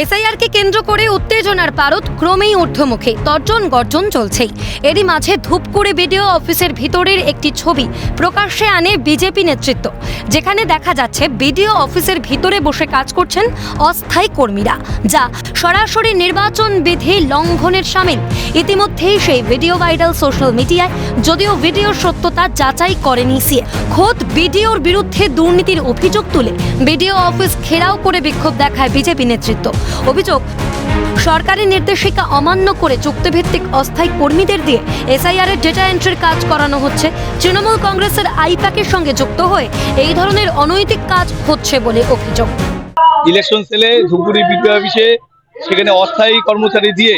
এসআইআরকে কেন্দ্র করে উত্তেজনার পারদ ক্রমেই ঊর্ধ্বমুখী, তর্জন গর্জন চলছেই। এরই মাঝে ধূপ করে বিডিও অফিসের ভিতরের একটি ছবি প্রকাশ্যে আনে বিজেপি নেতৃত্ব, যেখানে দেখা যাচ্ছে বিডিও অফিসের ভিতরে বসে কাজ করছেন অস্থায়ী কর্মীরা, যা সরাসরি নির্বাচন বিধি লঙ্ঘনের সামিল। ইতিমধ্যেই সেই ভিডিও ভাইরাল সোশ্যাল মিডিয়ায়, যদিও ভিডিওর সত্যতা যাচাই করেনি সিএ খোদ বিডিওর বিরুদ্ধে দুর্নীতির অভিযোগ তুলে বিডিও অফিস ঘেরাও করে বিক্ষোভ দেখায় বিজেপি নেতৃত্ব। অভিযোগ সরকারি নির্দেশিকা অমান্য করে চুক্তিভিত্তিক অস্থায়ী কর্মীদের দিয়ে এসআইআর এর ডেটা এন্ট্রির কাজ করানো হচ্ছে। তৃণমূল কংগ্রেসের আইপ্যাকের সঙ্গে যুক্ত হয়ে এই ধরনের অনৈতিক কাজ হচ্ছে বলে অভিযোগ। ইলেকশন সেলে ধূপগুড়ি বিডিও অফিসে সেখানে অস্থায়ী কর্মচারী দিয়ে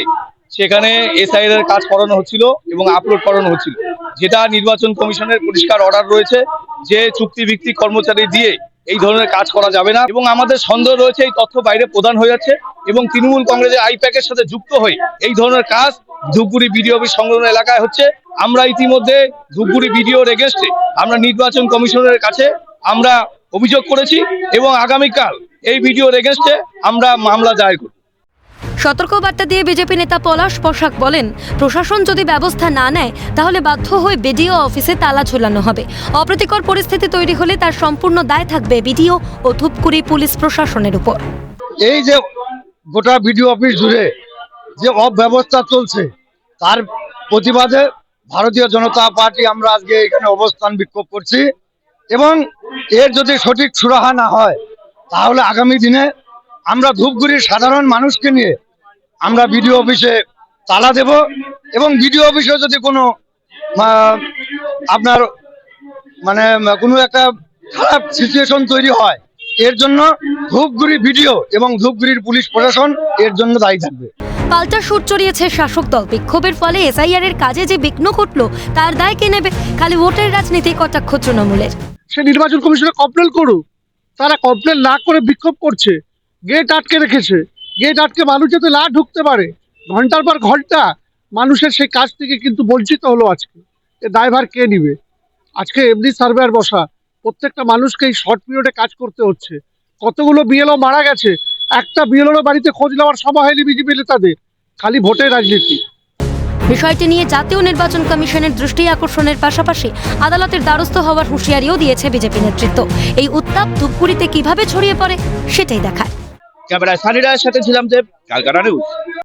সেখানে এসআইআর এর কাজ করানো হচ্ছিল এবং আপলোড করানো হচ্ছিল। যেটা নির্বাচন কমিশনের পরিষ্কার অর্ডার রয়েছে যে চুক্তিভিত্তিক কর্মচারী দিয়ে এই ধরনের কাজ করা যাবে না। এবং আমাদের সন্দেহ রয়েছে এই তথ্য বাইরে প্রদান হয়ে যাচ্ছে এবং তৃণমূল কংগ্রেসের আইপ্যাকের সাথে যুক্ত হয়ে এই ধরনের কাজ ধূপগুড়ি বিডিও অফিস সংলগ্ন এলাকায় হচ্ছে। আমরা ইতিমধ্যে ধূপগুড়ি বিডিওর এগেনস্টে আমরা নির্বাচন কমিশনের কাছে আমরা অভিযোগ করেছি এবং আগামীকাল এই ভিডিওর এগেনস্টে আমরা মামলা দায়ের করব। সতর্কবার্তা দিয়ে বিজেপি নেতা পলাশ পোশাক বলেন, প্রশাসন যদি ব্যবস্থা না নেয়, তাহলে বাধ্য হয়ে বিডিও অফিসে তালা ঝুলানো হবে। অপ্রীতিকর পরিস্থিতি তৈরি হলে তার সম্পূর্ণ দায় থাকবে বিডিও ও ধূপগুড়ি পুলিশ প্রশাসনের উপর। এই যে গোটা বিডিও অফিস জুড়ে যে অব্যবস্থা চলছে, তার প্রতিবাদে ভারতীয় জনতা পার্টি আমরা আজকে এখানে অবস্থান বিক্ষোভ করছি এবং এর যদি সঠিক সুরাহা না হয়, তাহলে আগামী দিনে আমরা ধূপগুড়ির সাধারণ মানুষকে নিয়ে আমরা বিডিও অফিসে তালা দেব এবং বিডিও অফিসে যদি কোনো আপনার মানে কোনো একটা খারাপ সিচুয়েশন তৈরি হয় এর জন্য ধূপগুড়ি ভিডিও এবং ধূপগুড়ির পুলিশ প্রশাসন এর জন্য দায়ী থাকবে। পাল্টা সুর চড়িয়েছে শাসক দল। বিক্ষোভের ফলে এসআইআর এর কাজে যে বিঘ্ন ঘটল তার দায় কে নেবে? খালি ভোটের রাজনীতি কটাক্ষ তৃণমূলের। সে নির্বাচন কমিশনে কমপ্লেন করুক। তারা কমপ্লেন না করে বিক্ষোভ করছে। গেট আটকে রেখেছে। গেট আটকে মানুষ যাতে না ঢুকতে পারে। ঘণ্টার পর ঘণ্টা মানুষের সেই কাজ থেকে কিন্তু বঞ্চিত হলো আজকে। এ দায়ভার কে নিবে? আজকে এমনি সার্ভেয়ার বসা। প্রত্যেকটা মানুষকে এই শর্ট পিরিয়ডে কাজ করতে হচ্ছে। কতগুলো বিএলও মারা গেছে? একটা বিএলওর বাড়িতে খোঁজ নেওয়ার সময় হয়নি বিজেপি নেতাদের খালি ভোটের রাজনীতি। বিষয়টি নিয়ে জাতীয় নির্বাচন কমিশনের দৃষ্টি আকর্ষণের পাশাপাশি আদালতের দ্বারস্থ হওয়ার হুঁশিয়ারিও দিয়েছে বিজেপি নেতৃত্ব। এই উত্তাপ ধূপগুড়িতে কীভাবে ছড়িয়ে পড়ে, সেটাই দেখায়। ক্যামেরায় সানি রায়ের সাথে ছিলাম যে ক্যালকাটা নিউজ